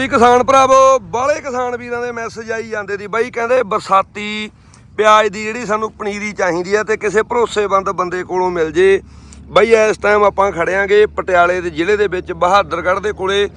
ਜੀ ਕਿਸਾਨ ਭਰਾਵੋ, ਬਾਹਲੇ ਕਿਸਾਨ ਵੀਰਾਂ ਦੇ ਮੈਸੇਜ ਆਈ ਜਾਂਦੇ ਦੀ। ਬਾਈ ਕਹਿੰਦੇ ਬਰਸਾਤੀ ਪਿਆਜ਼ ਦੀ ਜਿਹੜੀ ਸਾਨੂੰ ਪਨੀਰੀ ਚਾਹੀਦੀ ਹੈ ਤੇ ਕਿਸੇ ਭਰੋਸੇਮੰਦ ਬੰਦੇ ਕੋਲੋਂ ਮਿਲ ਜੇ। ਬਾਈ ਇਸ ਟਾਈਮ ਆਪਾਂ ਖੜਿਆਂਗੇ ਪਟਿਆਲੇ ਦੇ ਜ਼ਿਲ੍ਹੇ ਦੇ ਵਿੱਚ, ਬਹਾਦਰਗੜ੍ਹ ਦੇ ਕੋਲੇ,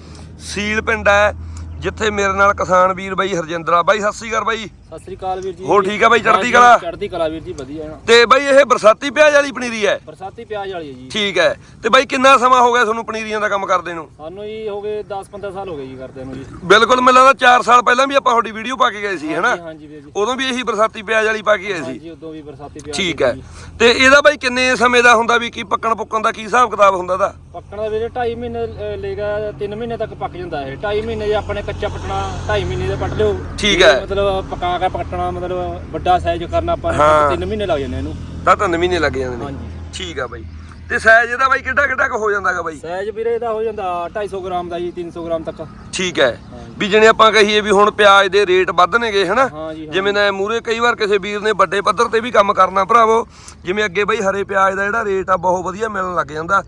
ਸੀਲ ਪਿੰਡ ਹੈ, ਜਿੱਥੇ ਮੇਰੇ ਨਾਲ ਕਿਸਾਨ ਵੀਰ ਬਾਈ ਹਰਜਿੰਦਰਾ। ਬਾਈ, ਸਤਿ ਸ੍ਰੀ ਅਕਾਲ ਬਾਈ। ਸਤਿ ਸ੍ਰੀ ਅਕਾਲ ਵੀਰ ਜੀ। ਹੋਰ ਠੀਕ ਆ ਬਾਈ, ਚੜ੍ਹਦੀ ਕਲਾ? ਚੜ੍ਹਦੀ ਕਲਾ ਵੀਰ ਜੀ ਵਧੀਆ ਹੈ। ਤੇ ਬਾਈ ਇਹ ਬਰਸਾਤੀ ਪਿਆਜ਼ ਵਾਲੀ ਪਨੀਰੀ ਹੈ? ਬਰਸਾਤੀ ਪਿਆਜ਼ ਵਾਲੀ ਹੈ ਜੀ। ਠੀਕ ਹੈ। ਤੇ ਬਾਈ ਕਿੰਨਾ ਸਮਾਂ ਹੋ ਗਿਆ ਤੁਹਾਨੂੰ ਪਨੀਰੀਆਂ ਦਾ ਕੰਮ ਕਰਦੇ ਨੂੰ? ਸਾਨੂੰ ਜੀ ਹੋ ਗਏ 10-15 ਸਾਲ ਹੋ ਗਏ ਜੀ ਕਰਦੇ ਨੂੰ ਜੀ। ਬਿਲਕੁਲ ਮੈਨੂੰ ਲੱਗਦਾ 4 ਸਾਲ ਪਹਿਲਾਂ ਵੀ ਆਪਾਂ ਤੁਹਾਡੀ ਵੀਡੀਓ ਪਾ ਕੇ ਗਏ ਸੀ ਹੈਨਾ ਹਾਂਜੀ, ਵੀਰ ਜੀ। ਉਦੋਂ ਵੀ ਇਹੀ ਬਰਸਾਤੀ ਪਿਆਜ਼ ਵਾਲੀ ਪਾ ਕੇ ਗਏ ਸੀ। ਹਾਂਜੀ ਉਦੋਂ ਵੀ ਬਰਸਾਤੀ ਪਿਆਜ਼ ਠੀਕ ਹੈ। ਤੇ ਇਹਦਾ ਬਾਈ ਕਿੰਨੇ ਸਮੇਂ ਦਾ ਹੁੰਦਾ ਵੀ ਕੀ ਪੱਕਣ ਪੁੱਕਣ ਦਾ ਕੀ ਹਿਸਾਬ ਕਿਤਾਬ ਹੁੰਦਾ ਦਾ? ਪੱਕਣ ਦਾ ਵੀਰੇ 2.5 ਮਹੀਨੇ ਲੇਗਾ 3 ਮਹੀਨੇ ਤੱਕ ਪੱਕ ਜਾਂਦਾ ਹੈ 2.5 ਮਹੀਨੇ ਜੇ ਆਪਣੇ ਕੱਚਾ ਪਟਣਾ 2.5 ਮਹੀਨੇ ਦੇ ਪੱਟ ਲਿਓ। ਠੀਕ ਹੈ। ਮਤਲਬ ਪਕਾ ਕੇ ਪੱਟਣਾ ਮਤਲਬ ਵੱਡਾ ਸਾਈਜ਼ ਕਰਨਾ ਆਪਾਂ ਹਾਂ। 3 ਮਹੀਨੇ ਲੱਗ ਜਾਂਦੇ ਇਹਨੂੰ। ਤਾਂ ਤਿੰਨ ਮਹੀਨੇ ਲੱਗ ਜਾਂਦੇ ਨੇ। ਹਾਂਜੀ। ਠੀਕ ਆ ਬਾਈ। ਤੇ ਸਾਈਜ਼ ਇਹਦਾ ਬਾਈ ਕਿੱਡਾ ਕਿੱਡਾ ਕੁ ਹੋ ਜਾਂਦਾਗਾ ਬਾਈ? ਸਾਈਜ਼ ਵੀਰੇ ਇਹਦਾ ਹੋ ਜਾਂਦਾ 250 ਗ੍ਰਾਮ ਦਾ ਜੀ 300 ਗ੍ਰਾਮ ਤੱਕ। ਠੀਕ ਹੈ। ਵੀ ਜਿਵੇਂ ਆਪਾਂ ਕਹੀਏ ਵੀ ਹੁਣ ਪਿਆਜ਼ ਦੇ ਰੇਟ ਵੱਧ ਨੇਗੇ ਹਨਾ? ਹਾਂ ਜਿਵੇਂ ਨਾ ਮੂਰੇ ਕਈ ਵਾਰ ਕਿਸੇ ਵੀਰ ਨੇ ਵੱਡੇ ਪੱਧਰ ਤੇ ਵੀ ਕੰਮ ਕਰਨਾ ਭਰਾਵੋ ਜਿਵੇਂ ਅੱਗੇ ਬਈ ਹਰੇ ਪਿਆਜ਼ ਦਾ ਜਿਹੜਾ ਰੇਟ ਆ ਬਹੁਤ ਵਧੀਆ ਮਿਲਣ ਲੱਗ ਜਾਂਦਾ।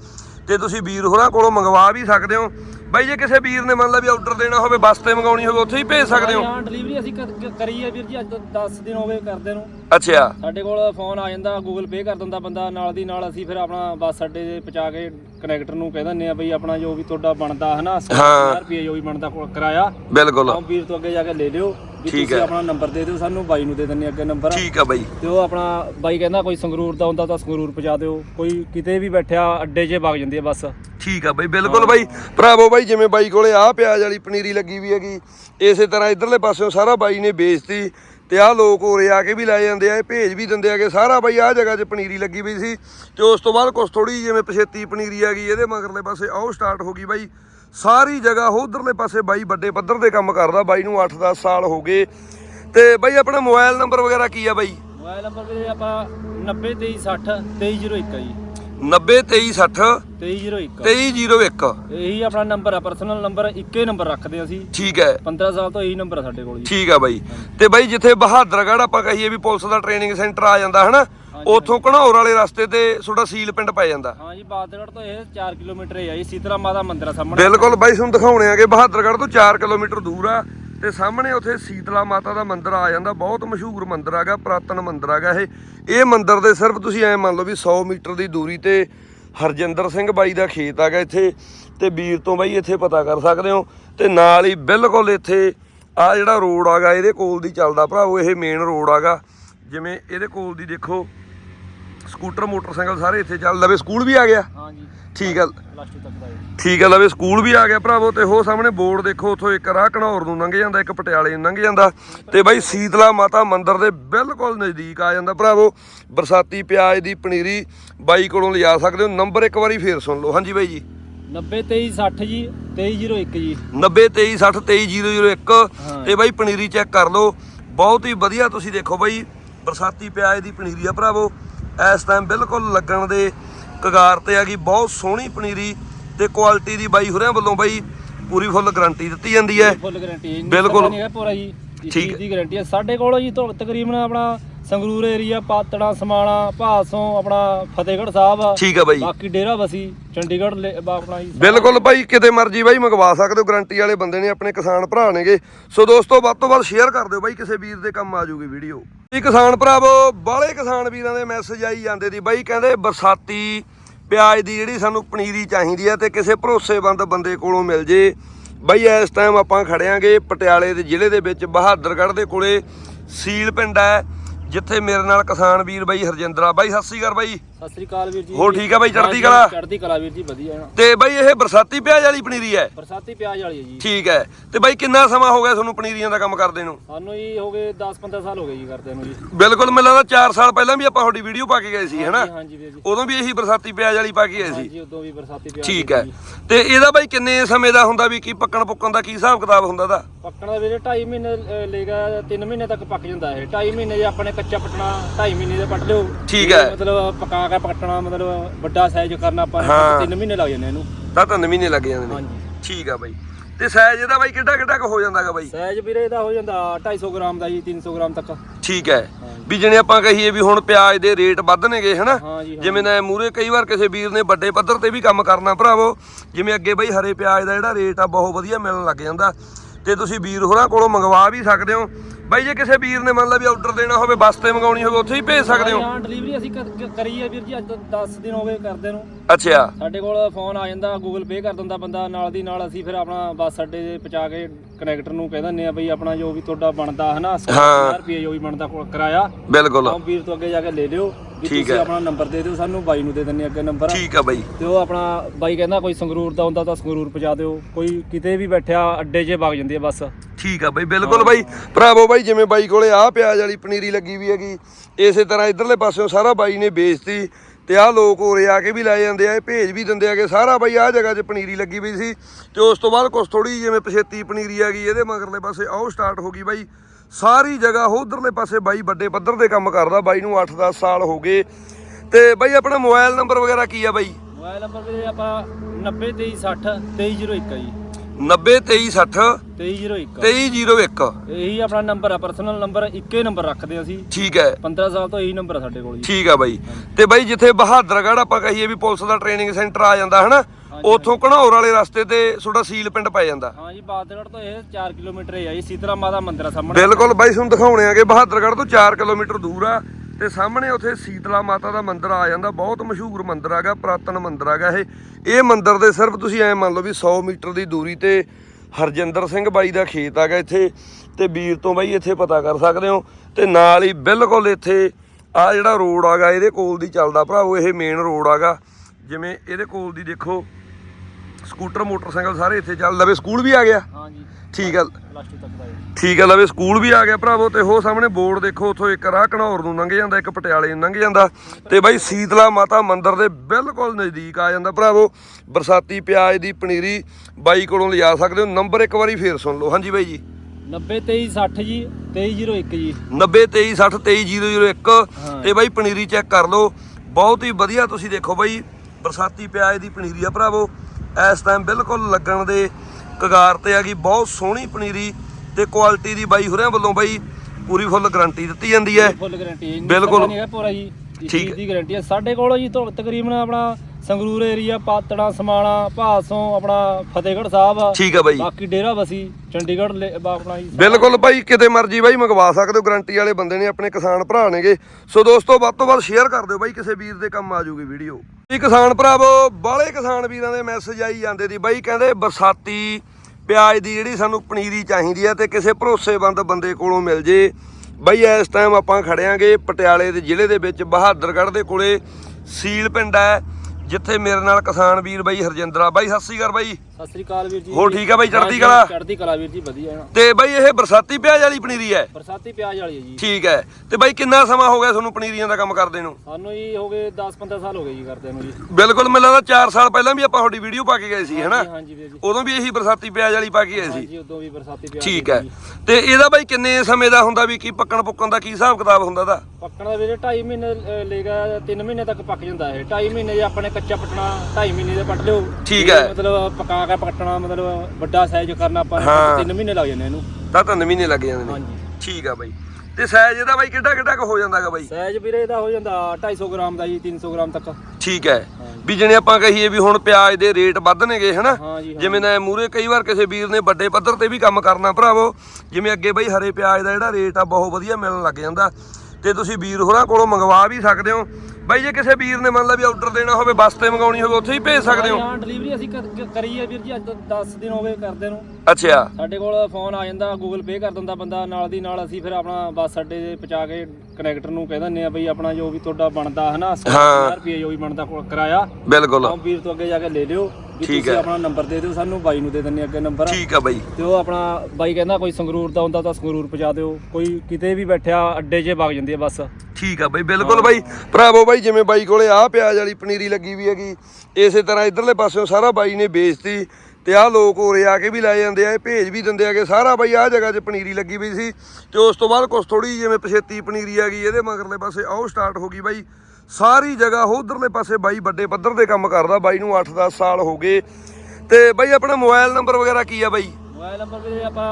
ਤੇ ਤੁਸੀਂ ਵੀਰ ਹੋਰਾਂ ਕੋਲੋਂ ਮੰਗਵਾ ਵੀ ਸਕਦੇ ਹੋ। ਬਾਈ ਜੇ ਕਿਸੇ ਵੀਰ ਨੇ ਮੰਨ ਲਾ ਵੀ ਆਰਡਰ ਦੇਣਾ ਹੋਵੇ ਬੱਸ ਤੇ ਮੰਗਾਉਣੀ ਹੋਵੇ ਉੱਥੇ ਹੀ ਭੇਜ ਸਕਦੇ ਹੋ? ਹਾਂ ਡਿਲੀਵਰੀ ਅਸੀਂ ਕਰ- ਕਰ- ਕਰੀ ਹੈ ਵੀਰ ਜੀ ਅੱਜ ਤੋਂ 10 ਦਿਨ ਹੋ ਗਏ ਕਰਦੇ ਨੂੰ। ਅੱਛਾ। ਸਾਡੇ ਕੋਲ ਫੋਨ ਆ ਜਾਂਦਾ ਗੂਗਲ ਪੇ ਕਰ ਦਿੰਦਾ ਬੰਦਾ ਨਾਲ ਦੀ ਨਾਲ ਅਸੀਂ ਫਿਰ ਆਪਣਾ ਬੱਸ ਅੱਡੇ ਦੇ ਪਹੁੰਚਾ ਕੇ ਕਨੈਕਟਰ ਨੂੰ ਕਹਿ ਦਿੰਦੇ ਆ ਬਈ ਆਪਣਾ ਜੋ ਵੀ ਤੁਹਾਡਾ ਬਣਦਾ ਹਨਾ 50 ਰੁਪਏ ਜੋ ਵੀ ਬਣਦਾ ਕੋਲ ਕਿਰਾਇਆ। ਬਿਲਕੁਲ। ਆਹ ਵੀਰ ਤੋਂ ਅੱਗੇ ਜਾ ਕੇ ਲੈ ਲਿਓ ਵੀ ਠੀਕ ਤੁਸੀਂ ਹੈ। ਆਪਣਾ ਨੰਬਰ ਦੇ ਦਿਓ ਸਾਨੂੰ ਬਾਈ ਨੂੰ ਦੇ ਦਿੰਨੇ ਅੱਗੇ ਨੰਬਰ ਠੀਕ ਆ ਬਾਈ। ਤੇ ਉਹ ਆਪਣਾ ਬਾਈ ਕਹਿੰਦਾ ਕੋਈ ਸੰਗਰੂਰ ਦਾ ਹੁੰਦਾ ਤਾਂ ਸੰਗਰੂਰ ਪਹੁੰਚਾ ਦਿਓ ਕੋਈ ਕਿਤੇ ਵੀ ਬੈਠਿਆ ਅੱਡੇ 'ਚ ਵਗ ਜਾਂਦੀ ਹੈ ਬੱਸ। ਠੀਕ ਆ ਬਾਈ ਬਿਲਕੁਲ ਬਾਈ। ਭਰਾਵੋ ਬਾਈ ਜਿਵੇਂ ਬਾਈ ਕੋਲੇ ਆਹ ਪਿਆਜ਼ ਵਾਲੀ ਪਨੀਰੀ ਲੱਗੀ ਵੀ ਹੈਗੀ ਇਸੇ ਤਰ੍ਹਾਂ ਇਧਰਲੇ ਪਾਸਿਓਂ ਸਾਰਾ ਬਾਈ ਨੇ ਵੇਚਤੀ ਤੇ ਆਹ ਲੋਕ ਉਰੇ ਆ ਕੇ ਵੀ ਲੈ ਜਾਂਦੇ ਆ ਇਹ ਭੇਜ ਵੀ ਦਿੰਦੇ ਆਗੇ ਸਾਰਾ ਬਾਈ ਆਹ ਜਗ੍ਹਾ 'ਚ ਪਨੀਰੀ ਲੱਗੀ ਵੀ ਸੀ ਤੇ ਉਸ ਤੋਂ ਬਾਅਦ ਕੁਛ ਥੋੜੀ ਜਿਵੇਂ ਪਛੇਤੀ ਪਨੀਰੀ ਹੈਗੀ ਇਹਦੇ ਮਗਰਲੇ ਪਾਸੇ ਆਹ ਸਟਾਰਟ ਹੋ ਗਈ ਬਾਈ। ਸਾਰੀ ਜਗ੍ਹਾ ਉਧਰਲੇ ਪਾਸੇ ਬਾਈ ਵੱਡੇ ਪੱਧਰ ਤੇ ਕੰਮ ਕਰਦਾ ਬਾਈ ਨੂੰ 8-10 ਸਾਲ ਹੋ ਗਏ। ਤੇ ਬਾਈ ਆਪਣਾ ਮੋਬਾਈਲ ਨੰਬਰ ਵਗੈਰਾ ਕੀ ਆ ਬਾਈ? ਮੋਬਾਈਲ ਨੰਬਰ ਵੀਰੇ ਆਪਾਂ 902360 2301 ਜੀ। 902360 2301 2301 ਇਹੀ ਆਪਣਾ ਨੰਬਰ ਆ ਪਰਸਨਲ ਨੰਬਰ ਇੱਕੇ ਨੰਬਰ ਰੱਖਦੇ ਅਸੀਂ। ਠੀਕ ਹੈ। 15 ਸਾਲ ਤੋਂ ਇਹੀ ਨੰਬਰ ਆ ਸਾਡੇ ਕੋਲ ਜੀ। ਠੀਕ ਆ ਬਾਈ। ਤੇ ਬਾਈ ਜਿੱਥੇ ਬਹਾਦਰਗੜ੍ਹ ਆਪਾਂ ਕਹੀਏ ਵੀ ਪੁਲਿਸ ਦਾ ਟ੍ਰੇਨਿੰਗ ਸੈਂਟਰ ਆ ਜਾਂਦਾ ਹਨਾ? ਉੱਥੋਂ ਘਣੌਰ ਵਾਲੇ ਰਸਤੇ ਤੇ ਤੁਹਾਡਾ ਸੀਲ ਪਿੰਡ ਪੈ ਜਾਂਦਾ। ਹਾਂ ਜੀ ਬਾਦਗੜ ਤੋਂ ਇਹ 4 ਕਿਲੋਮੀਟਰ ਹੀ ਆ ਜੀ ਸੀਤਲਾ ਮਾਤਾ ਮੰਦਿਰ ਆ ਸਾਹਮਣੇ। ਬਿਲਕੁਲ ਬਾਈ ਤੁਹਾਨੂੰ ਦਿਖਾਉਣੇ ਆਗੇ ਬਹਾਦਰਗੜ੍ਹ ਤੋਂ 4 ਕਿਲੋਮੀਟਰ ਦੂਰ ਆ। ਤੇ ਸਾਹਮਣੇ ਉੱਥੇ ਸੀਤਲਾ ਮਾਤਾ ਦਾ ਮੰਦਿਰ ਆ ਜਾਂਦਾ, ਬਹੁਤ ਮਸ਼ਹੂਰ ਮੰਦਿਰ ਹੈਗਾ, ਪ੍ਰਾਤਨ ਮੰਦਿਰ ਹੈਗਾ ਇਹ। ਇਹ ਮੰਦਿਰ ਦੇ ਸਿਰਫ ਤੁਸੀਂ ਐ ਮੰਨ ਲਓ ਵੀ 100 ਮੀਟਰ ਦੀ ਦੂਰੀ ਤੇ ਹਰਜਿੰਦਰ ਸਿੰਘ ਬਾਈ ਦਾ ਖੇਤ ਹੈਗਾ ਇੱਥੇ, ਤੇ ਵੀਰ ਤੋਂ ਬਾਈ ਇੱਥੇ ਪਤਾ ਕਰ ਸਕਦੇ ਹੋ, ਤੇ ਨਾਲ ਹੀ ਬਿਲਕੁਲ ਇੱਥੇ ਆ ਜਿਹੜਾ ਰੋਡ ਆਗਾ ਇਹਦੇ ਕੋਲ ਦੀ ਚੱਲਦਾ ਭਰਾਵੋ ਇਹ ਮੇਨ ਰੋਡ ਆਗਾ ਜਿਵੇਂ ਇਹਦੇ ਕੋਲ ਦੀ ਦੇਖੋ ਸਕੂਟਰ ਮੋਟਰਸਾਈਕਲ ਸਾਰੇ ਇੱਥੇ ਚੱਲ ਲਵੇ ਸਕੂਲ ਵੀ ਆ ਗਿਆ। ਹਾਂ ਠੀਕ ਆ। ਪਲੱਸ 2 ਤੱਕ ਦਾ ਜੀ। ਠੀਕ ਹੈ ਲਵੇ ਸਕੂਲ ਵੀ ਆ ਗਿਆ ਭਰਾਵੋ ਤੇ ਉਹ ਸਾਹਮਣੇ ਬੋਰਡ ਦੇਖੋ ਉਥੋਂ ਇੱਕ ਰਾਹ ਘਨੌਰ ਨੂੰ ਲੰਘ ਜਾਂਦਾ ਇੱਕ ਪਟਿਆਲੇ ਨੂੰ ਲੰਘ ਜਾਂਦਾ। ਤੇ ਬਾਈ ਸੀਤਲਾ ਮਾਤਾ ਮੰਦਿਰ ਦੇ ਬਿਲਕੁਲ ਨਜ਼ਦੀਕ ਆ ਜਾਂਦਾ ਭਰਾਵੋ। ਬਰਸਾਤੀ ਪਿਆਜ਼ ਦੀ ਪਨੀਰੀ ਬਾਈ ਕੋਲੋਂ ਲਿਜਾ ਸਕਦੇ ਹੋ। ਨੰਬਰ ਇੱਕ ਵਾਰੀ ਫੇਰ ਸੁਣ ਲਓ। ਹਾਂਜੀ ਬਾਈ ਜੀ। 902360 ਜੀ 2301 ਜੀ। 9023602301 ਹਾਂ। ਤੇ ਬਾਈ ਪਨੀਰੀ ਚੈੱਕ ਕਰ ਲਓ। ਬਹੁਤ ਹੀ ਵਧੀਆ ਤੁਸੀਂ ਦੇਖੋ ਬਾਈ। ਬਰਸਾਤੀ ਪਿਆਜ਼ ਦੀ ਪਨੀਰੀ ਆ ਭਰਾਵੋ। ਇਸ ਟਾਈਮ ਬਿਲਕੁਲ ਲੱਗਣ ਦੇ ਕਗਾਰ ਤੇ ਹੈਗੀ ਬਹੁਤ ਸੋਹਣੀ ਪਨੀਰੀ ਤੇ ਕੁਆਲਿਟੀ ਦੀ ਬਾਈ ਹੋਰਿਆਂ ਵੱਲੋਂ ਬਾਈ ਪੂਰੀ ਫੁੱਲ ਗਾਰੰਟੀ ਦਿੱਤੀ ਜਾਂਦੀ ਹੈ। ਫੁੱਲ ਗਾਰੰਟੀ ਬਿਲਕੁਲ। ਨਹੀਂ ਹੈ ਪੂਰਾ ਜੀ। ਇਸ ਚੀਜ਼ ਦੀ ਗਾਰੰਟੀ ਹੈ। ਸਾਡੇ ਕੋਲ ਜੀ ਤੋਂ ਤਕਰੀਬਨ ਆਪਣਾ ਸੰਗਰੂਰ ਏਰੀਆ ਪਾਤੜਾ ਸਮਾਣਾ ਭਾਸੋਂ ਆਪਣਾ ਫਤਿਹਗੜ੍ਹ ਸਾਹਿਬ। ਠੀਕ ਹੈ ਬਾਈ। ਬਾਕੀ ਡੇਰਾ ਬਸੀ ਚੰਡੀਗੜ੍ਹ ਲੈ- ਬਾ- ਆਪਣਾ ਜੀ ਬਿਲਕੁਲ ਬਾਈ ਕਿਤੇ ਮਰਜ਼ੀ ਬਾਈ ਮੰਗਵਾ ਸਕਦੇ ਹੋ ਗਾਰੰਟੀ ਵਾਲੇ ਬੰਦੇ ਨੇ ਆਪਣੇ ਕਿਸਾਨ ਭਰਾ ਨੇਗੇ। ਸੋ ਦੋਸਤੋ ਵੱਧ ਤੋਂ ਵੱਧ ਸ਼ੇਅਰ ਕਰ ਦਿਓ ਬਾਈ ਕਿਸੇ ਵੀਰ ਦੇ ਕੰਮ ਆ ਜਾਊਗੀ ਵੀਡੀਓ ਜੀ ਕਿਸਾਨ ਭਰਾਵੋ ਬਾਹਲੇ ਕਿਸਾਨ ਵੀਰਾਂ ਦੇ ਮੈਸੇਜ ਆਈ ਜਾਂਦੇ ਦੀ। ਬਾਈ ਕਹਿੰਦੇ ਬਰਸਾਤੀ ਪਿਆਜ਼ ਦੀ ਜਿਹੜੀ ਸਾਨੂੰ ਪਨੀਰੀ ਚਾਹੀਦੀ ਆ ਤੇ ਕਿਸੇ ਭਰੋਸੇਮੰਦ ਬੰਦੇ ਕੋਲੋਂ ਮਿਲ ਜੇ। ਬਾਈ ਇਸ ਟਾਈਮ ਆਪਾਂ ਖੜਿਆਂਗੇ ਪਟਿਆਲੇ ਦੇ ਜ਼ਿਲ੍ਹੇ ਦੇ ਵਿੱਚ ਬਹਾਦਰਗੜ੍ਹ ਦੇ ਕੋਲੇ। ਸੀਲ ਪਿੰਡ ਹੈ ਜਿੱਥੇ ਮੇਰੇ ਨਾਲ ਕਿਸਾਨ ਵੀਰ ਬਾਈ ਹਰਜਿੰਦਰਾ। ਬਾਈ ਸਤਿ ਸ੍ਰੀ ਅਕਾਲ ਬਾਈ। ਸਤਿ ਸ੍ਰੀ ਅਕਾਲ ਵੀਰ ਜੀ। ਹੋਰ ਠੀਕ ਆ ਬਾਈ, ਚੜ੍ਹਦੀ ਹਾਂਜੀ, ਕਲਾ? ਚੜ੍ਹਦੀ ਕਲਾ ਵੀਰ ਜੀ ਵਧੀਆ ਹੈ। ਤੇ ਬਾਈ ਇਹ ਬਰਸਾਤੀ ਪਿਆਜ਼ ਵਾਲੀ ਪਨੀਰੀ ਹੈ? ਬਰਸਾਤੀ ਪਿਆਜ਼ ਵਾਲੀ ਹੈ ਜੀ। ਠੀਕ ਹੈ। ਤੇ ਬਾਈ ਕਿੰਨਾ ਸਮਾਂ ਹੋ ਗਿਆ ਤੁਹਾਨੂੰ ਪਨੀਰੀਆਂ ਦਾ ਕੰਮ ਕਰਦੇ ਨੂੰ? ਸਾਨੂੰ ਜੀ ਹੋ ਗਏ 10-15 ਸਾਲ ਹੋ ਗਏ ਜੀ ਕਰਦੇ ਨੂੰ ਜੀ। ਬਿਲਕੁਲ ਮੈਨੂੰ ਲੱਗਦਾ 4 ਸਾਲ ਪਹਿਲਾਂ ਵੀ ਆਪਾਂ ਤੁਹਾਡੀ ਵੀਡੀਓ ਪਾ ਕੇ ਗਏ ਸੀ ਹੈਨਾ? ਹਾਂਜੀ, ਹਾਂਜੀ ਵੀਰ ਜੀ। ਉਦੋਂ ਵੀ ਇਹੀ ਬਰਸਾਤੀ ਪਿਆਜ਼ ਵਾਲੀ ਪਾ ਕੇ ਗਏ ਸੀ। ਹਾਂਜੀ ਉਦੋਂ ਵੀ ਬਰਸਾਤੀ ਪਿਆਜ਼ ਠੀਕ ਸੀ ਹੈ। ਜੀ। ਤੇ ਇਹਦਾ ਬਾਈ ਕਿੰਨੇ ਸਮੇਂ ਦਾ ਹੁੰਦਾ ਵੀ ਕੀ ਪੱਕਣ ਪੁੱਕਣ ਦਾ ਕੀ ਹਿਸਾਬ ਕਿਤਾਬ ਹੁੰਦਾ ਦਾ ਪੱਕਣ ਦਾ ਵੀਰੇ 2.5 ਮਹੀਨੇ ਲੇਗਾ 3 ਮਹੀਨੇ ਤੱਕ ਪੱਕ ਜਾਂਦਾ ਹੈ 2.5 ਮਹੀਨੇ ਜੇ ਆਪਣੇ ਕੱਚਾ ਪਟਣਾ 2.5 ਮਹੀਨੇ ਦੇ ਪੱਟ ਲਿਓ ਠੀਕ ਹੈ। ਮਤਲਬ ਪਕਾ ਕੇ ਪੱਟਣਾ ਮਤਲਬ ਵੱਡਾ ਸਾਈਜ਼ ਕਰਨਾ ਆਪਾਂ ਹਾਂ। 3 ਮਹੀਨੇ ਲੱਗ ਜਾਂਦੇ ਇਹਨੂੰ। ਤਾਂ ਤਿੰਨ ਮਹੀਨੇ ਲੱਗ ਜਾਂਦੇ ਨੇ। ਹਾਂਜੀ। ਠੀਕ ਆ ਬਾਈ। ਤੇ ਸਾਈਜ਼ ਇਹਦਾ ਬਾਈ ਕਿੱਡਾ ਕਿੱਡਾ ਕੁ ਹੋ ਜਾਂਦਾਗਾ ਬਾਈ? ਸਾਈਜ਼ ਵੀਰੇ ਇਹਦਾ ਹੋ ਜਾਂਦਾ 250 ਗ੍ਰਾਮ ਦਾ ਜੀ 300 ਗ੍ਰਾਮ ਤੱਕ। ਠੀਕ ਹੈ। ਵੀ ਜਿਵੇਂ ਆਪਾਂ ਕਹੀਏ ਵੀ ਹੁਣ ਪਿਆਜ਼ ਦੇ ਰੇਟ ਵੱਧ ਨੇਗੇ ਹਨਾ? ਹਾਂ ਜੀ ਹਾਂ। ਜਿਵੇਂ ਨਾ ਮੂਰੇ ਕਈ ਵਾਰ ਕਿਸੇ ਵੀਰ ਨੇ ਵੱਡੇ ਪੱਧਰ ਤੇ ਵੀ ਕੰਮ ਕਰਨਾ ਭਰਾਵੋ ਜਿਵੇਂ ਅੱਗੇ ਬਈ ਹਰੇ ਪਿਆਜ਼ ਦਾ ਜਿਹੜਾ ਰੇਟ ਆ ਬਹੁਤ ਵਧੀਆ ਮਿਲਣ ਲੱਗ ਜਾਂਦਾ। ਤੇ ਤੁਸੀਂ ਵੀਰ ਹੋਰਾਂ ਕੋਲੋਂ ਮੰਗਵਾ ਵੀ ਸਕਦੇ ਹੋ। ਬਾਈ ਜੇ ਕਿਸੇ ਵੀਰ ਨੇ ਮੰਨ ਲਾ ਵੀ ਆਰਡਰ ਦੇਣਾ ਹੋਵੇ ਬੱਸ ਤੇ ਮੰਗਾਉਣੀ ਹੋਵੇ ਉੱਥੇ ਹੀ ਭੇਜ ਸਕਦੇ ਹੋ? ਹਾਂ ਡਿਲੀਵਰੀ ਅਸੀਂ ਕਰ- ਕਰ- ਕਰੀ ਹੈ ਵੀਰ ਜੀ ਅੱਜ ਤੋਂ 10 ਦਿਨ ਹੋ ਗਏ ਕਰਦੇ ਨੂੰ। ਅੱਛਾ। ਸਾਡੇ ਕੋਲ ਫੋਨ ਆ ਜਾਂਦਾ ਗੂਗਲ ਪੇ ਕਰ ਦਿੰਦਾ ਬੰਦਾ ਨਾਲ ਦੀ ਨਾਲ ਅਸੀਂ ਫਿਰ ਆਪਣਾ ਬੱਸ ਅੱਡੇ ਦੇ ਪਹੁੰਚਾ ਕੇ ਕਨੈਕਟਰ ਨੂੰ ਕਹਿ ਦਿੰਦੇ ਆ ਬਈ ਆਪਣਾ ਜੋ ਵੀ ਤੁਹਾਡਾ ਬਣਦਾ ਹੈ। ਨਾ 1000 ਰੁਪਏ ਜੋ ਵੀ ਬਣਦਾ ਕੋਲ ਕਿਰਾਇਆ। ਬਿਲਕੁਲ। ਆਹ ਵੀਰ ਤੋਂ ਅੱਗੇ ਜਾ ਕੇ ਲੈ ਲਿਓ ਵੀ ਠੀਕ ਤੁਸੀਂ ਹੈ। ਆਪਣਾ ਨੰਬਰ ਦੇ ਦਿਓ ਸਾਨੂੰ ਬਾਈ ਨੂੰ ਦੇ ਦਿੰਨੇ ਅੱਗੇ ਨੰਬਰ ਠੀਕ ਆ ਬਾਈ। ਤੇ ਉਹ ਆਪਣਾ ਬਾਈ ਕਹਿੰਦਾ ਕੋਈ ਸੰਗਰੂਰ ਦਾ ਹੁੰਦਾ ਤਾਂ ਸੰਗਰੂਰ ਪਹੁੰਚਾ ਦਿਓ ਕੋਈ ਕਿਤੇ ਵੀ ਬੈਠਿਆ ਅੱਡੇ 'ਚ ਵਗ ਜਾਂਦੀ ਹੈ ਬੱਸ। ਠੀਕ ਆ ਬਾਈ ਬਿਲਕੁਲ ਬਾਈ। ਭਰਾਵੋ ਬਾਈ ਜਿਵੇਂ ਬਾਈ ਕੋਲੇ ਆਹ ਪਿਆਜ਼ ਵਾਲੀ ਪਨੀਰੀ ਲੱਗੀ ਵੀ ਹੈਗੀ ਇਸੇ ਤਰ੍ਹਾਂ ਇਧਰਲੇ ਪਾਸਿਓਂ ਸਾਰਾ ਬਾਈ ਨੇ ਵੇਚਤੀ ਤੇ ਆਹ ਲੋਕ ਉਰੇ ਆ ਕੇ ਵੀ ਲੈ ਜਾਂਦੇ ਆ ਇਹ ਭੇਜ ਵੀ ਦਿੰਦੇ ਆਗੇ ਸਾਰਾ ਬਾਈ ਆਹ ਜਗ੍ਹਾ 'ਚ ਪਨੀਰੀ ਲੱਗੀ ਵੀ ਸੀ ਤੇ ਉਸ ਤੋਂ ਬਾਅਦ ਕੁਛ ਥੋੜੀ ਜਿਵੇਂ ਪਛੇਤੀ ਪਨੀਰੀ ਆ ਗਈ ਇਹਦੇ ਮਗਰਲੇ ਪਾਸੇ ਆਹ ਸਟਾਰਟ ਹੋ ਗਈ ਬਾਈ। ਸਾਰੀ ਜਗ੍ਹਾ ਉਧਰਲੇ ਪਾਸੇ ਬਾਈ ਵੱਡੇ ਪੱਧਰ ਤੇ ਕੰਮ ਕਰਦਾ ਬਾਈ ਨੂੰ 8-10 ਸਾਲ ਹੋ ਗਏ। ਤੇ ਬਾਈ ਆਪਣਾ ਮੋਬਾਈਲ ਨੰਬਰ ਵਗੈਰਾ ਕੀ ਆ ਬਾਈ? ਮੋਬਾਈਲ ਨੰਬਰ ਵੀਰੇ ਆਪਾਂ 902360 2301 ਆ ਜੀ। 902360 2301 2301 ਇਹੀ ਆਪਣਾ ਨੰਬਰ ਆ ਪਰਸਨਲ ਨੰਬਰ ਇੱਕੇ ਨੰਬਰ ਰੱਖਦੇ ਅਸੀਂ। ਠੀਕ ਹੈ। 15 ਸਾਲ ਤੋਂ ਇਹੀ ਨੰਬਰ ਆ ਸਾਡੇ ਕੋਲ ਜੀ। ਠੀਕ ਆ ਬਾਈ। ਤੇ ਬਾਈ ਜਿੱਥੇ ਬਹਾਦਰਗੜ੍ਹ ਆਪਾਂ ਕਹੀਏ ਵੀ ਪੁਲਿਸ ਦਾ ਟ੍ਰੇਨਿੰਗ ਸੈਂਟਰ ਆ ਜਾਂਦਾ ਹਨਾ? ਉੱਥੋਂ ਘਣੌਰ ਵਾਲੇ ਰਸਤੇ ਤੇ ਤੁਹਾਡਾ ਸੀਲ ਪਿੰਡ ਪੈ ਜਾਂਦਾ। ਹਾਂ ਜੀ ਬਾਦਗੜ ਤੋਂ ਇਹ 4 ਕਿਲੋਮੀਟਰ ਹੀ ਆ ਜੀ ਸੀਤਲਾ ਮਾਤਾ ਮੰਦਿਰ ਆ ਸਾਹਮਣੇ। ਬਿਲਕੁਲ ਬਾਈ ਤੁਹਾਨੂੰ ਦਿਖਾਉਣੇ ਆਗੇ। ਬਹਾਦਰਗੜ੍ਹ ਤੋਂ 4 ਕਿਲੋਮੀਟਰ ਦੂਰ ਆ। ਤੇ ਸਾਹਮਣੇ ਉੱਥੇ ਸੀਤਲਾ ਮਾਤਾ ਦਾ ਮੰਦਿਰ ਆ ਜਾਂਦਾ, ਬਹੁਤ ਮਸ਼ਹੂਰ ਮੰਦਿਰ ਹੈਗਾ, ਪੁਰਾਤਨ ਮੰਦਿਰ ਹੈਗਾ ਇਹ। ਇਹ ਮੰਦਿਰ ਦੇ ਸਿਰਫ ਤੁਸੀਂ ਐ ਮੰਨ ਲਓ ਵੀ 100 ਮੀਟਰ ਦੀ ਦੂਰੀ ਤੇ ਹਰਜਿੰਦਰ ਸਿੰਘ ਬਾਈ ਦਾ ਖੇਤ ਹੈਗਾ ਇੱਥੇ, ਤੇ ਵੀਰ ਤੋਂ ਬਾਈ ਇੱਥੇ ਪਤਾ ਕਰ ਸਕਦੇ ਹੋ, ਤੇ ਨਾਲ ਹੀ ਬਿਲਕੁਲ ਇੱਥੇ ਆ ਜਿਹੜਾ ਰੋਡ ਆਗਾ ਇਹਦੇ ਕੋਲ ਦੀ ਚੱਲਦਾ ਭਰਾਵੋ, ਇਹ ਮੇਨ ਰੋਡ ਆਗਾ ਜਿਵੇਂ ਇਹਦੇ ਕੋਲ ਦੀ ਦੇਖੋ, ਸਕੂਟਰ, ਮੋਟਰਸਾਈਕਲ ਸਾਰੇ ਇੱਥੇ ਚੱਲ ਲਵੇ ਸਕੂਲ ਵੀ ਆ ਗਿਆ। ਹਾਂਜੀ। ਠੀਕ ਆ। ਪਲੱਸ 2 ਤੱਕ ਦਾ ਜੀ ਠੀਕ ਆ ਲਵੇ ਸਕੂਲ ਵੀ ਆ ਗਿਆ ਭਰਾਵੋ ਤੇ ਉਹ ਸਾਹਮਣੇ ਬੋਰਡ ਦੇਖੋ ਉੱਥੋਂ ਇੱਕ ਰਾਹ ਘਨੌਰ ਨੂੰ ਲੰਘ ਜਾਂਦਾ ਇੱਕ ਪਟਿਆਲੇ ਨੂੰ ਲੰਘ ਜਾਂਦਾ। ਤੇ ਬਾਈ ਸੀਤਲਾ ਮਾਤਾ ਮੰਦਿਰ ਦੇ ਬਿਲਕੁਲ ਨਜ਼ਦੀਕ ਆ ਜਾਂਦਾ ਭਰਾਵੋ। ਬਰਸਾਤੀ ਪਿਆਜ਼ ਦੀ ਪਨੀਰੀ ਬਾਈ ਕੋਲੋਂ ਲਿਜਾ ਸਕਦੇ ਹੋ। ਨੰਬਰ ਇੱਕ ਵਾਰੀ ਫੇਰ ਸੁਣ ਲਓ। ਹਾਂਜੀ ਬਾਈ ਜੀ। 902360 ਜੀ 2301 ਜੀ। 9023602301 ਹਾਂ। ਤੇ ਬਾਈ ਪਨੀਰੀ ਚੈੱਕ ਕਰ ਲਓ। ਬਹੁਤ ਹੀ ਵਧੀਆ ਤੁਸੀਂ ਦੇਖੋ ਬਾਈ। ਬਰਸਾਤੀ ਪਿਆਜ਼ ਦੀ ਪਨੀਰੀ ਆ ਭਰਾਵੋ। ਇਸ ਟਾਈਮ ਬਿਲਕੁਲ ਲੱਗਣ ਦੇ ਕਗਾਰ ਤੇ ਆ ਗਈ ਬਹੁਤ ਸੋਹਣੀ ਪਨੀਰੀ ਤੇ ਕੁਆਲਿਟੀ ਦੀ ਬਾਈ ਹੋਰਿਆਂ ਵੱਲੋਂ ਬਾਈ ਪੂਰੀ ਫੁੱਲ ਗਾਰੰਟੀ ਦਿੱਤੀ ਜਾਂਦੀ ਹੈ। ਫੁੱਲ ਗਾਰੰਟੀ ਬਿਲਕੁਲ। ਨਹੀਂ ਹੈ ਪੂਰਾ ਜੀ ਠੀਕ ਦੀ ਗਾਰੰਟੀ ਹੈ। ਸਾਡੇ ਕੋਲ ਜੀ ਤੋਂ ਤਕਰੀਬਨ ਆਪਣਾ ਸੰਗਰੂਰ ਏਰੀਆ ਪਾਤੜਾ ਸਮਾਣਾ ਭਾਸੋਂ ਆਪਣਾ ਫਤਿਹਗੜ੍ਹ ਸਾਹਿਬ। ਠੀਕ ਆ ਬਾਈ। ਬਾਕੀ ਡੇਰਾ ਬਸੀ ਚੰਡੀਗੜ੍ਹ ਲੈ- ਬਾ- ਆਪਣਾ ਜੀ ਬਿਲਕੁਲ ਭਾਈ ਕਿਤੇ ਮਰਜ਼ੀ ਬਾਈ ਮੰਗਵਾ ਸਕਦੇ ਹੋ ਗਾਰੰਟੀ ਵਾਲੇ ਬੰਦੇ ਨੇ ਆਪਣੇ ਕਿਸਾਨ ਭਰਾ ਨੇਗੇ। ਸੋ ਦੋਸਤੋ ਵੱਧ ਤੋਂ ਵੱਧ ਸ਼ੇਅਰ ਕਰ ਦਿਓ ਬਾਈ ਕਿਸੇ ਵੀਰ ਦੇ ਕੰਮ ਆ ਜਾਊਗੀ ਵੀਡੀਓ ਜੀ ਕਿਸਾਨ ਭਰਾਵੋ ਬਾਹਲੇ ਕਿਸਾਨ ਵੀਰਾਂ ਦੇ ਮੈਸੇਜ ਆਈ ਜਾਂਦੇ ਦੀ ਬਾਈ ਕਹਿੰਦੇ ਬਰਸਾਤੀ ਪਿਆਜ਼ ਦੀ ਜਿਹੜੀ ਸਾਨੂੰ ਪਨੀਰੀ ਚਾਹੀਦੀ ਆ ਤੇ ਕਿਸੇ ਭਰੋਸੇਮੰਦ ਬੰਦੇ ਕੋਲੋਂ ਮਿਲ ਜੇ। ਬਾਈ ਇਸ ਟਾਈਮ ਆਪਾਂ ਖੜਿਆਂਗੇ ਪਟਿਆਲੇ ਦੇ ਜ਼ਿਲ੍ਹੇ ਦੇ ਵਿੱਚ ਬਹਾਦਰਗੜ੍ਹ ਦੇ ਕੋਲੇ। ਸੀਲ ਪਿੰਡ ਹੈ ਜਿੱਥੇ ਮੇਰੇ ਨਾਲ ਕਿਸਾਨ ਵੀਰ ਬਾਈ ਹਰਜਿੰਦਰਾ। ਬਾਈ ਸਤਿ ਸ੍ਰੀ ਅਕਾਲ ਬਾਈ। ਸਤਿ ਸ੍ਰੀ ਅਕਾਲ ਵੀਰ ਜੀ। ਹੋਰ ਠੀਕ ਆ ਬਾਈ, ਚੜ੍ਹਦੀ ਕਲਾ? ਚੜ੍ਹਦੀ ਕਲਾ ਵੀਰ ਜੀ ਵਧੀਆ ਹੈ ਤੇ ਬਾਈ ਇਹ ਬਰਸਾਤੀ ਪਿਆਜ਼ ਵਾਲੀ ਪਨੀਰੀ ਹੈ? ਬਰਸਾਤੀ ਪਿਆਜ਼ ਵਾਲੀ ਹੈ ਜੀ। ਠੀਕ ਹੈ। ਤੇ ਬਾਈ ਕਿੰਨਾ ਸਮਾਂ ਹੋ ਗਿਆ ਤੁਹਾਨੂੰ ਪਨੀਰੀਆਂ ਦਾ ਕੰਮ ਕਰਦੇ ਨੂੰ? ਸਾਨੂੰ ਜੀ ਹੋ ਗਏ 10 15 ਸਾਲ ਹੋ ਗਏ ਜੀ ਕਰਦੇ ਨੂੰ ਜੀ। ਬਿਲਕੁਲ ਮੈਨੂੰ ਲੱਗਦਾ 4 ਸਾਲ ਪਹਿਲਾਂ ਵੀ ਆਪਾਂ ਤੁਹਾਡੀ ਵੀਡੀਓ ਪਾ ਕੇ ਗਏ ਸੀ ਹੈਨਾ? ਜੀ, ਹਾਂਜੀ ਵੀਰ ਜੀ। ਉਦੋਂ ਵੀ ਇਹੀ ਬਰਸਾਤੀ ਪਿਆਜ਼ ਵਾਲੀ ਪਾ ਕੇ ਗਏ ਸੀ। ਹਾਂਜੀ ਉਦੋਂ ਵੀ ਬਰਸਾਤੀ ਪਿਆਜ਼ ਠੀਕ ਹੈ। ਤੇ ਇਹਦਾ ਬਾਈ ਕਿੰਨੇ ਸਮੇਂ ਦਾ ਹੁੰਦਾ ਵੀ ਕੀ ਪੱਕਣ ਪੁੱਕਣ ਦਾ ਕੀ ਹਿਸਾਬ ਕਿਤਾਬ ਹੁੰਦਾ ਦਾ? ਪੱਕਣ ਦਾ ਵੀਰੇ 2.5 ਮਹੀਨੇ ਅ, ਲੈ ਗਿਆ 3 ਮਹੀਨੇ ਤੱਕ ਪੱਕ ਜਾਂਦਾ ਇਹ। 2.5 ਮਹੀਨੇ ਜੇ ਆਪਣੇ ਕੱਚਾ ਪਟਣਾ 2.5 ਮਹੀਨੇ ਦੇ ਪੱਟ ਲਿਓ। ਠੀਕ ਹੈ। ਮਤਲਬ ਪਕਾ ਕੇ ਪੱਟਣਾ ਮਤਲਬ ਵੱਡਾ ਸਾਈਜ਼ ਕਰਨਾ ਆਪਾਂ ਹਾਂ। 3 ਮਹੀਨੇ ਲੱਗ ਜਾਂਦੇ ਇਹਨੂੰ। ਤਾਂ ਤਿੰਨ ਮਹੀਨੇ ਲੱਗ ਜਾਂਦੇ ਨੇ। ਹਾਂਜੀ। ਠੀਕ ਆ ਬਾਈ। ਤੇ ਸਾਈਜ਼ ਇਹਦਾ ਬਾਈ ਕਿੱਡਾ ਕਿੱਡਾ ਕੁ ਹੋ ਜਾਂਦਾਗਾ ਬਾਈ? ਸਾਈਜ਼ ਵੀਰੇ ਇਹਦਾ ਹੋ ਜਾਂਦਾ 250 ਗ੍ਰਾਮ ਦਾ ਜੀ 300 ਗ੍ਰਾਮ ਤੱਕ। ਠੀਕ ਹੈ। ਵੀ ਜਿਵੇਂ ਆਪਾਂ ਕਹੀਏ ਵੀ ਹੁਣ ਪਿਆਜ਼ ਦੇ ਰੇਟ ਵਧਣਗੇ ਹਨਾ? ਹਾਂ ਜੀ ਹਾਂ। ਜਿਵੇਂ ਨਾ ਮੂਰੇ ਕਈ ਵਾਰ ਕਿਸੇ ਵੀਰ ਨੇ ਵੱਡੇ ਪੱਧਰ ਤੇ ਵੀ ਕੰਮ ਕਰਨਾ ਭਰਾਵੋ ਜਿਵੇਂ ਅੱਗੇ ਬਈ ਹਰੇ ਪਿਆਜ਼ ਦਾ ਜਿਹੜਾ ਰੇਟ ਆ ਬਹੁਤ ਵਧੀਆ ਮਿਲਣ ਲੱਗ ਜਾਂਦਾ। ਤੇ ਤੁਸੀਂ ਵੀਰ ਹੋਰਾਂ ਕੋਲੋਂ ਮੰਗਵਾ ਵੀ ਸਕਦੇ ਹੋ ਬਾਈ ਜੇ ਕਿਸੇ ਵੀਰ ਨੇ ਮੰਨ ਲਾ ਵੀ ਆਰਡਰ ਦੇਣਾ ਹੋਵੇ ਬੱਸ ਤੇ ਮੰਗਾਉਣੀ ਹੋਵੇ ਉੱਥੇ ਹੀ ਭੇਜ ਸਕਦੇ ਹੋ। ਹਾਂ ਡਿਲੀਵਰੀ ਅਸੀਂ ਕਰ- ਕਰ- ਹੈ ਵੀਰ ਜੀ ਅੱਜ ਤੋਂ 10 ਦਿਨ ਹੋ ਗਏ ਕਰਦੇ ਨੂੰ। ਅੱਛਾ। ਸਾਡੇ ਕੋਲ ਫੋਨ ਆ ਜਾਂਦਾ ਗੂਗਲ ਪੇ ਕਰ ਦਿੰਦਾ ਬੰਦਾ ਨਾਲ ਦੀ ਨਾਲ ਅਸੀਂ ਫਿਰ ਆਪਣਾ ਬੱਸ ਅੱਡੇ ਪਹੁੰਚਾ ਕੇ ਕਨੈਕਟਰ ਨੂੰ ਕਹਿ ਦਿੰਦੇ ਆ ਬਈ ਆਪਣਾ ਜੋ ਵੀ ਤੁਹਾਡਾ ਬਣਦਾ ਹੈ ਨਾ 1000 ਰੁਪਏ ਜੋ ਵੀ ਬਣਦਾ ਕੋਲ ਕਿਰਾਇਆ ਬਿਲਕੁਲ। ਆਹ ਵੀਰ ਤੋਂ ਅੱਗੇ ਜਾ ਕੇ ਲੈ ਲਿਓ। ਵੀ ਠੀਕ ਤੁਸੀਂ ਹੈ। ਆਪਣਾ ਨੰਬਰ ਦੇ ਦਿਓ ਸਾਨੂੰ ਬਾਈ ਨੂੰ ਦੇ ਦਿੰਨੇ ਅੱਗੇ ਨੰਬਰ। ਠੀਕ ਆ ਬਾਈ। ਤੇ ਉਹ ਆਪਣਾ ਬਾਈ ਕਹਿੰਦਾ ਕੋਈ ਸੰਗਰੂਰ ਦਾ ਹੁੰਦਾ ਤਾਂ ਸੰਗਰੂਰ ਪਹੁੰਚਾ ਦਿਓ। ਕੋਈ ਕਿਤੇ ਵੀ ਬੈਠਿਆ ਅੱਡੇ 'ਚ ਵਗ ਜਾਂਦੀ ਹੈ ਬੱਸ। ਠੀਕ ਆ ਬਾਈ ਬਿਲਕੁਲ ਬਾਈ। ਭਰਾਵੋ ਬਾਈ ਜਿਵੇਂ ਬਾਈ ਕੋਲੇ ਆਹ ਪਿਆਜ਼ ਵਾਲੀ ਪਨੀਰੀ ਲੱਗੀ ਵੀ ਹੈਗੀ ਇਸੇ ਤਰ੍ਹਾਂ ਇਧਰਲੇ ਪਾਸਿਓਂ ਸਾਰਾ ਬਾਈ ਨੇ ਵੇਚਤੀ। ਤੇ ਆਹ ਲੋਕ ਉਰੇ ਆ ਕੇ ਵੀ ਲੈ ਜਾਂਦੇ ਆ, ਇਹ ਭੇਜ ਵੀ ਦਿੰਦੇ ਆਗੇ ਸਾਰਾ ਬਾਈ ਆਹ ਜਗ੍ਹਾ 'ਚ ਪਨੀਰੀ ਲੱਗੀ ਪਈ ਸੀ ਤੇ ਉਸ ਤੋਂ ਬਾਅਦ ਕੁਛ ਥੋੜੀ ਜਿਵੇਂ ਪਛੇਤੀ ਪਨੀਰੀ ਆ ਗਈ, ਇਹਦੇ ਮਗਰਲੇ ਪਾਸੇ ਆਹ ਸਟਾਰਟ ਹੋ ਗਈ ਬਾਈ। ਸਾਰੀ ਜਗ੍ਹਾ ਉਧਰਲੇ ਪਾਸੇ ਬਾਈ ਵੱਡੇ ਪੱਧਰ ਤੇ ਕੰਮ ਕਰਦਾ, ਬਾਈ ਨੂੰ 8-10 ਸਾਲ ਹੋ ਗਏ। ਤੇ ਬਾਈ ਆਪਣਾ ਮੋਬਾਈਲ ਨੰਬਰ ਵਗੈਰਾ ਕੀ ਆ ਬਾਈ? ਮੋਬਾਈਲ ਨੰਬਰ ਵੀਰੇ ਆਪਾਂ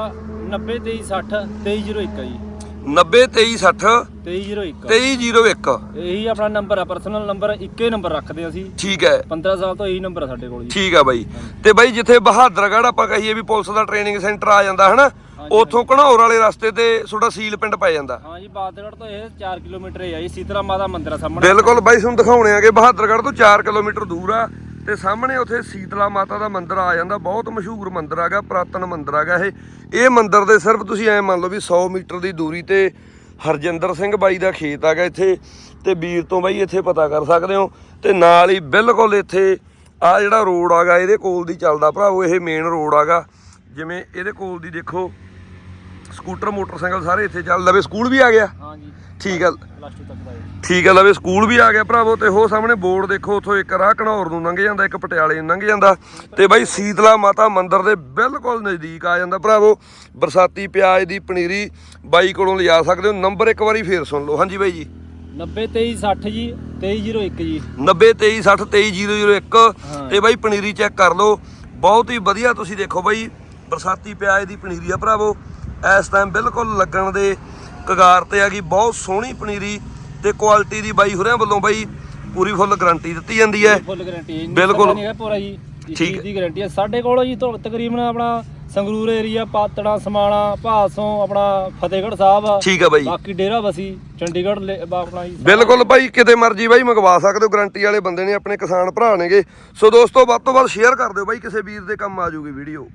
902360 2301 ਆ ਜੀ। 902360 2301 2301 ਇਹੀ ਆਪਣਾ ਨੰਬਰ ਆ ਪਰਸਨਲ ਨੰਬਰ ਇੱਕੇ ਨੰਬਰ ਰੱਖਦੇ ਅਸੀਂ। ਠੀਕ ਹੈ। 15 ਸਾਲ ਤੋਂ ਇਹੀ ਨੰਬਰ ਆ ਸਾਡੇ ਕੋਲ ਜੀ। ਠੀਕ ਆ ਬਾਈ। ਤੇ ਬਾਈ ਜਿੱਥੇ ਬਹਾਦਰਗੜ੍ਹ ਆਪਾਂ ਕਹੀਏ ਵੀ ਪੁਲਿਸ ਦਾ ਟ੍ਰੇਨਿੰਗ ਸੈਂਟਰ ਆ ਜਾਂਦਾ ਹਨਾ? ਉਥੋਂ ਘਣੌਰ ਵਾਲੇ ਰਸਤੇ ਤੇ ਤੁਹਾਡਾ ਸੀਲ ਪਿੰਡ ਪੈ ਜਾਂਦਾ। ਹਾਂ ਜੀ ਬਾਦਗੜ ਤੋਂ ਇਹ 4 ਕਿਲੋਮੀਟਰ ਹੀ ਆ ਜੀ। ਸੀਤਲਾ ਮਾਤਾ ਮੰਦਿਰ ਆ ਸਾਹਮਣੇ। ਬਿਲਕੁਲ ਬਾਈ ਤੁਹਾਨੂੰ ਦਿਖਾਉਣੇ ਆਗੇ। ਬਹਾਦਰਗੜ੍ਹ ਤੋਂ 4 ਕਿਲੋਮੀਟਰ ਦੂਰ ਆ। ਤੇ ਸਾਹਮਣੇ ਉੱਥੇ ਸੀਤਲਾ ਮਾਤਾ ਦਾ ਮੰਦਿਰ ਆ ਜਾਂਦਾ, ਬਹੁਤ ਮਸ਼ਹੂਰ ਮੰਦਿਰ ਹੈਗਾ, ਪ੍ਰਾਤਨ ਮੰਦਿਰ ਹੈਗਾ ਇਹ। ਇਹ ਮੰਦਿਰ ਦੇ ਸਿਰਫ ਤੁਸੀਂ ਐ ਮੰਨ ਲਓ ਵੀ 100 ਮੀਟਰ ਦੀ ਦੂਰੀ ਤੇ ਹਰਜਿੰਦਰ ਸਿੰਘ ਬਾਈ ਦਾ ਖੇਤ ਹੈਗਾ ਇੱਥੇ, ਤੇ ਵੀਰ ਤੋਂ ਬਾਈ ਇੱਥੇ ਪਤਾ ਕਰ ਸਕਦੇ ਹੋ, ਤੇ ਨਾਲ ਹੀ ਬਿਲਕੁਲ ਇੱਥੇ ਆ ਜਿਹੜਾ ਰੋਡ ਆਗਾ ਇਹਦੇ ਕੋਲ ਦੀ ਚੱਲਦਾ ਭਰਾਵੋ, ਇਹ ਮੇਨ ਰੋਡ ਆਗਾ ਜਿਵੇਂ ਇਹਦੇ ਕੋਲ ਦੀ ਦੇਖੋ ਸਕੂਟਰ ਮੋਟਰਸਾਈਕਲ ਸਾਰੇ ਇੱਥੇ ਚੱਲ ਲਵੇ ਸਕੂਲ ਵੀ ਆ ਗਿਆ। ਹਾਂ ਜੀ ਠੀਕ ਆ। ਪਲੱਸ 2 ਤੱਕ ਦਾ ਜੀ ਠੀਕ ਹੈ ਲਵੇ ਸਕੂਲ ਵੀ ਆ ਗਿਆ ਭਰਾਵੋ ਤੇ ਉਹ ਸਾਹਮਣੇ ਬੋਰਡ ਦੇਖੋ ਉੱਥੋਂ ਇੱਕ ਰਾਹ ਘਨੌਰ ਨੂੰ ਲੰਘ ਜਾਂਦਾ ਇੱਕ ਪਟਿਆਲੇ ਨੂੰ ਲੰਘ ਜਾਂਦਾ। ਤੇ ਬਾਈ ਸੀਤਲਾ ਮਾਤਾ ਮੰਦਿਰ ਦੇ ਬਿਲਕੁਲ ਨਜ਼ਦੀਕ ਆ ਜਾਂਦਾ ਭਰਾਵੋ। ਬਰਸਾਤੀ ਪਿਆਜ਼ ਦੀ ਪਨੀਰੀ ਬਾਈ ਕੋਲੋਂ ਲਿਜਾ ਸਕਦੇ ਹੋ। ਨੰਬਰ ਇੱਕ ਵਾਰੀ ਫੇਰ ਸੁਣ ਲਓ। ਹਾਂਜੀ ਬਾਈ ਜੀ। 90 23 60 ਜੀ 2301 ਜੀ। 9023602301 ਹਾਂ। ਤੇ ਬਾਈ ਪਨੀਰੀ ਚੈੱਕ ਕਰ ਲਓ। ਬਹੁਤ ਹੀ ਵਧੀਆ ਤੁਸੀਂ ਦੇਖੋ ਬਾਈ। ਬਰਸਾਤੀ ਪਿਆਜ਼ ਦੀ ਪਨੀਰੀ ਆ ਭਰਾਵੋ। ਇਸ ਟਾਈਮ ਬਿਲਕੁਲ ਲੱਗਣ ਦੇ ਕਗਾਰ ਤੇ ਆ ਗਈ ਬਹੁਤ ਸੋਹਣੀ ਪਨੀਰੀ ਤੇ ਕੁਆਲਿਟੀ ਦੀ ਬਾਈ ਹੋਰਿਆਂ ਵੱਲੋਂ ਬਾਈ ਪੂਰੀ ਫੁੱਲ ਗਾਰੰਟੀ ਦਿੱਤੀ ਜਾਂਦੀ ਹੈ। ਫੁੱਲ ਗਾਰੰਟੀ ਬਿਲਕੁਲ। ਨਹੀਂ ਹੈ ਪੂਰਾ ਜੀ ਠੀਕ। ਦੀ ਗਾਰੰਟੀ ਹੈ। ਸਾਡੇ ਕੋਲ ਜੀ ਤੋਂ ਤਕਰੀਬਨ ਆਪਣਾ ਸੰਗਰੂਰ ਏਰੀਆ ਪਾਤੜਾ ਸਮਾਣਾ ਭਾਸੋਂ ਆਪਣਾ ਫਤਿਹਗੜ੍ਹ ਸਾਹਿਬ ਠੀਕ ਆ ਬਾਈ। ਬਾਕੀ ਡੇਰਾ ਬਸੀ ਚੰਡੀਗੜ੍ਹ ਆਪਣਾ ਜੀ ਬਿਲਕੁਲ ਭਾਈ ਕਿਤੇ ਮਰਜ਼ੀ ਬਾਈ ਮੰਗਵਾ ਸਕਦੇ ਹੋ। ਗਾਰੰਟੀ ਵਾਲੇ ਬੰਦੇ ਨੇ ਆਪਣੇ ਕਿਸਾਨ ਭਰਾ ਨੇਗੇ। ਸੋ ਦੋਸਤੋ ਵੱਧ ਤੋਂ ਵੱਧ ਸ਼ੇਅਰ ਕਰ ਦਿਓ ਬਾਈ ਕਿਸੇ ਵੀਰ ਦੇ ਕੰਮ ਆ ਜਾਊਗੀ ਵੀਡੀਓ